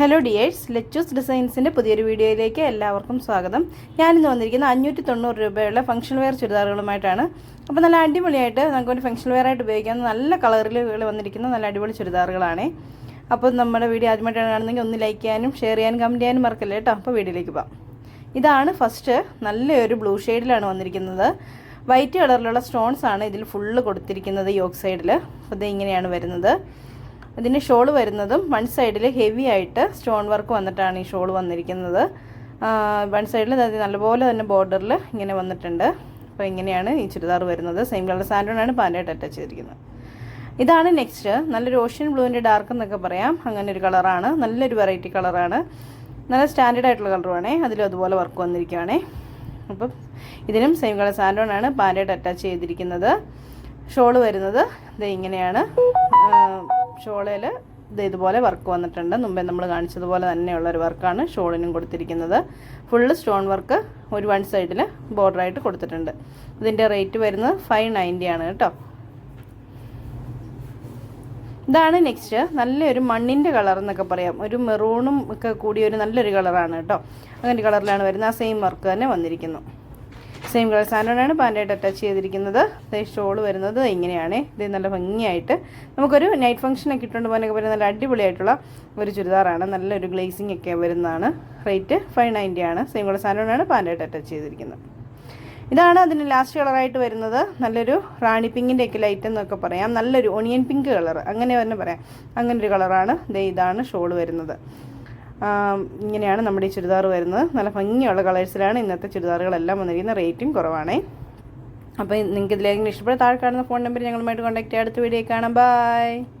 Hello dears Lechu's ഡിസൈൻസിന്റെ പുതിയൊരു വീഡിയോയിലേക്ക് എല്ലാവർക്കും സ്വാഗതം. ഞാനിന്ന് വന്നിരിക്കുന്ന അഞ്ഞൂറ്റി തൊണ്ണൂറ് രൂപയുള്ള ഫംഗ്ഷൻ വെയർ ചുരിദാറുകളുമായിട്ടാണ്. അപ്പോൾ നല്ല അടിപൊളിയായിട്ട് നമുക്ക് ഒരു ഫംഗ്ഷൻ വെയർ ആയിട്ട് ഉപയോഗിക്കാവുന്ന നല്ല കളറിലുകൾ വന്നിരിക്കുന്ന നല്ല അടിപൊളി ചുരിദാറുകളാണ്. അപ്പോൾ നമ്മുടെ വീഡിയോ ആദ്യമായിട്ടാണ് കാണുന്നെങ്കിൽ ഒന്ന് ലൈക്ക് ചെയ്യാനും ഷെയർ ചെയ്യാനും കമന്റ് ചെയ്യാനും മറക്കല്ലേ കേട്ടോ? അപ്പോൾ വീഡിയോയിലേക്ക് പോകാം ഇതാണ് ഫസ്റ്റ് നല്ലൊരു ബ്ലൂ ഷെയ്ഡിലാണ് വന്നിരിക്കുന്നത്. വൈറ്റ് കളറിലുള്ള സ്റ്റോൺസ് ആണ് ഇതിൽ ഫുള്ള് കൊടുത്തിരിക്കുന്നത് യോക്ക് സൈഡിൽ അപ്പോൾ ഇത് ഇങ്ങനെയാണ് വരുന്നത്. ഇതിന് ഷോൾ വരുന്നതും വൺ സൈഡിൽ ഹെവി ആയിട്ട് സ്റ്റോൺ വർക്ക് വന്നിട്ടാണ് ഈ ഷോൾ വന്നിരിക്കുന്നത്. വൺ സൈഡിൽ നല്ലപോലെ തന്നെ ബോർഡറിൽ ഇങ്ങനെ വന്നിട്ടുണ്ട്. അപ്പോൾ ഇങ്ങനെയാണ് ഈ ചുരിദാർ വരുന്നത്. സെയിം കളർ സാൻഡോണാണ് പാന്റായിട്ട് അറ്റാച്ച് ചെയ്തിരിക്കുന്നത്. ഇതാണ് നെക്സ്റ്റ്. നല്ലൊരു ഓഷ്യൻ ബ്ലൂവിന്റെ ഡാർക്ക് എന്നൊക്കെ പറയാം. അങ്ങനെ ഒരു കളറാണ്. നല്ലൊരു വെറൈറ്റി കളറാണ്. നല്ല സ്റ്റാൻഡേർഡ് ആയിട്ടുള്ള കളറുമാണേ അതിലും അതുപോലെ വർക്ക് വന്നിരിക്കുകയാണേ. അപ്പം ഇതിനും സെയിം കളർ സാൻഡോണാണ് പാന്റായിട്ട് അറ്റാച്ച് ചെയ്തിരിക്കുന്നത്. ഷോൾ വരുന്നത്. ഇത് ഇങ്ങനെയാണ്. ഷോളയിൽ ഇത് ഇതുപോലെ വർക്ക് വന്നിട്ടുണ്ട്. മുമ്പേ നമ്മൾ കാണിച്ചതുപോലെ തന്നെയുള്ള ഒരു വർക്കാണ് ഷോളിനും കൊടുത്തിരിക്കുന്നത്. ഫുള്ള് സ്റ്റോൺ വർക്ക് ഒരു വൺ സൈഡിൽ ബോർഡറായിട്ട് കൊടുത്തിട്ടുണ്ട്. ഇതിന്റെ റേറ്റ് വരുന്നത് ഫൈവ് നയന്റി ആണ് കേട്ടോ. ഇതാണ് നെക്സ്റ്റ്. നല്ലൊരു മണ്ണിന്റെ കളർ എന്നൊക്കെ പറയാം. ഒരു മെറൂണും ഒക്കെ കൂടിയൊരു നല്ലൊരു കളറാണ് കേട്ടോ. അങ്ങനെ കളറിലാണ് വരുന്നത്. ആ സെയിം വർക്ക് തന്നെ വന്നിരിക്കുന്നു. സെയിം കളർ സാധനമാണ്. പാന്റായിട്ട് അറ്റാച്ച് ചെയ്തിരിക്കുന്നത്. ഷോൾ വരുന്നത് ഇങ്ങനെയാണ്. ഇത് നല്ല ഭംഗിയായിട്ട്. നമുക്കൊരു നൈറ്റ് ഫംഗ്ഷനൊക്കെ ഇട്ടുകൊണ്ട് പോകാനൊക്കെ പറ്റുന്ന നല്ല അടിപൊളിയായിട്ടുള്ള ഒരു ചുരിദാറാണ്. നല്ലൊരു ഗ്ലേസിംഗ് ഒക്കെ വരുന്നതാണ്. റേറ്റ് ഫൈവ് നയന്റി ആണ്. സെയിം കളർ സാധനമാണ് പാന്റായിട്ട് അറ്റാച്ച് ചെയ്തിരിക്കുന്നത്. ഇതാണ് അതിന് ലാസ്റ്റ് കളറായിട്ട് വരുന്നത്. നല്ലൊരു റാണി പിങ്കിന്റെ ഒക്കെ ലൈറ്റ് എന്നൊക്കെ പറയാം. നല്ലൊരു ഒണിയൻ പിങ്ക് കളർ അങ്ങനെ തന്നെ പറയാം. അങ്ങനെ ഒരു കളറാണ് ദേ ഇതാണ് ഷോൾ വരുന്നത്. ഇങ്ങനെയാണ് നമ്മുടെ ഈ ചുരിദാർ വരുന്നത്. നല്ല ഭംഗിയുള്ള കളേഴ്സിലാണ് ഇന്നത്തെ ചുരിദാറുകളെല്ലാം വന്നിരിക്കുന്നത്. റേറ്റും കുറവാണ്. അപ്പോൾ നിങ്ങൾക്ക് ഇതിലേക്ക് ഇഷ്ടപ്പെട്ട താഴെ കാണുന്ന ഫോൺ നമ്പർ ഞങ്ങളുമായിട്ട് കോൺടാക്ട് ചെയ്യാം. അടുത്ത വീഡിയോ കാണാം. ബൈ